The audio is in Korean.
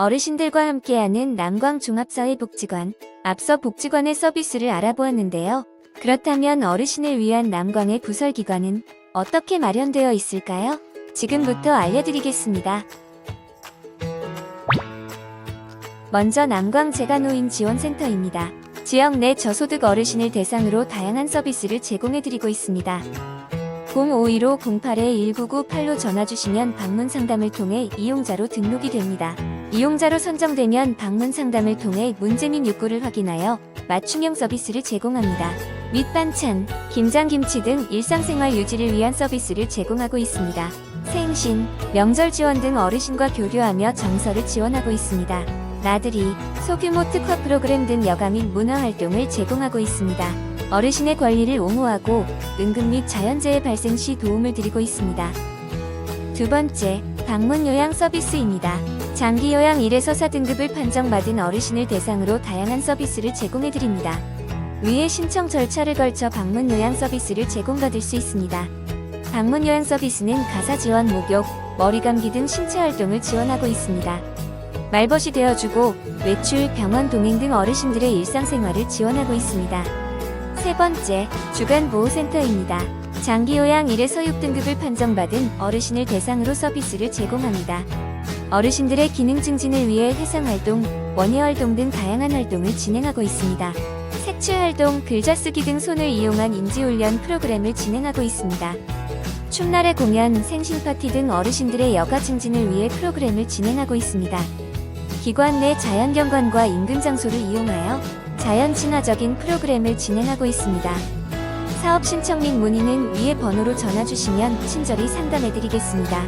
어르신들과 함께하는 남광종합사회 복지관. 앞서 복지관의 서비스를 알아보았는데요. 그렇다면 어르신을 위한 남광의 부설기관은 어떻게 마련되어 있을까요? 지금부터 알려드리겠습니다. 먼저 남광 재가노인 지원센터입니다. 지역 내 저소득 어르신을 대상으로 다양한 서비스를 제공해드리고 있습니다. 051-508-1998로 전화 주시면 방문 상담을 통해 이용자로 등록이 됩니다. 이용자로 선정되면 방문 상담을 통해 문제 및 욕구를 확인하여 맞춤형 서비스를 제공합니다. 밑반찬, 김장김치 등 일상생활 유지를 위한 서비스를 제공하고 있습니다. 생신, 명절 지원 등 어르신과 교류하며 정서를 지원하고 있습니다. 나들이, 소규모 특화 프로그램 등 여가 및 문화 활동을 제공하고 있습니다. 어르신의 권리를 옹호하고 응급 및 자연재해 발생 시 도움을 드리고 있습니다. 두 번째, 방문 요양 서비스입니다. 장기 요양 1에서 4등급을 판정받은 어르신을 대상으로 다양한 서비스를 제공해 드립니다. 위에 신청 절차를 걸쳐 방문 요양 서비스를 제공받을 수 있습니다. 방문 요양 서비스는 가사 지원 목욕, 머리 감기 등 신체 활동을 지원하고 있습니다. 말벗이 되어주고 외출, 병원 동행 등 어르신들의 일상생활을 지원하고 있습니다. 세 번째, 주간보호센터입니다. 장기요양 1에서 6등급을 판정받은 어르신을 대상으로 서비스를 제공합니다. 어르신들의 기능 증진을 위해 회상활동, 원예 활동 등 다양한 활동을 진행하고 있습니다. 색출 활동, 글자 쓰기 등 손을 이용한 인지 훈련 프로그램을 진행하고 있습니다. 춤날의 공연, 생신 파티 등 어르신들의 여가 증진을 위해 프로그램을 진행하고 있습니다. 기관 내 자연경관과 인근 장소를 이용하여 자연 친화적인 프로그램을 진행하고 있습니다. 사업 신청 및 문의는 위의 번호로 전화 주시면 친절히 상담해 드리겠습니다.